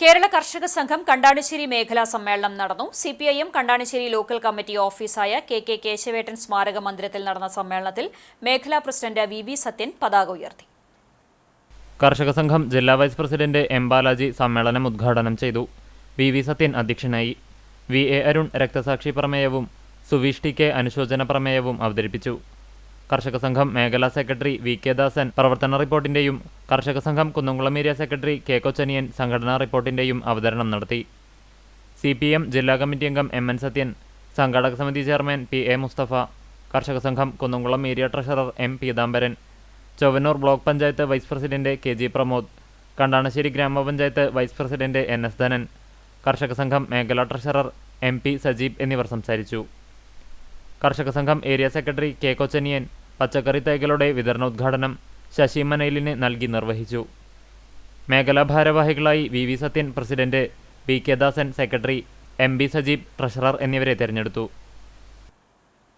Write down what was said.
കേരള കർഷക സംഘം കണ്ടാണിശ്ശേരി മേഖലാ സമ്മേളനം നടന്നു. C P I M Kandanissery local committee ഓഫീസായ K K കേശവേട്ടൻ സ്മാരക മന്ദിരത്തിൽ നടന്ന സമ്മേളനത്തിൽ മേഖലാ പ്രസിഡന്റ് വി വി സത്യൻ പതാക ഉയർത്തി. കർഷക സംഘം ജില്ലാ വൈസ് പ്രസിഡന്റ് എം ബാലാജി സമ്മേളനം ഉദ്ഘാടനം ചെയ്തു. വി വി സത്യൻ അധ്യക്ഷനായി. വി എ അരുൺ രക്തസാക്ഷി പ്രമേയവും സുവീഷ് ടി കെ അനുശോചന പ്രമേയവും അവതരിപ്പിച്ചു. കർഷക സംഘം മേഖലാ സെക്രട്ടറി വി കെ ദാസൻ പ്രവർത്തന റിപ്പോർട്ടിന്റെയും കർഷക സംഘം Kunnamkulam area secretary K Kochaniyan സംഘടനാ റിപ്പോർട്ടിന്റെയും അവതരണം നടത്തി. സി പി എം ജില്ലാ കമ്മിറ്റി അംഗം എം എൻ സത്യൻ സംഘാടക സമിതി ചെയർമാൻ പി എ മുസ്തഫ കർഷക സംഘം Kunnamkulam area treasurer M Peethambaran Chowwannur block panchayat vice president K G Pramod Kandanassery ഗ്രാമപഞ്ചായത്ത് vice president N S Dhanan കർഷക സംഘം മേഖലാ ട്രഷറർ എം പി സജീബ് എന്നിവർ സംസാരിച്ചു. കർഷക സംഘം ഏരിയ സെക്രട്ടറി കെ കൊച്ചനിയൻ പച്ചക്കറി തൈകളുടെ വിതരണോദ്ഘാടനം ശശി മനയിലിന് നൽകി നിർവഹിച്ചു. മേഖലാ ഭാരവാഹികളായി V V Sathyan president P K Dasan secretary M B Sajeeb treasurer എന്നിവരെ തെരഞ്ഞെടുത്തു.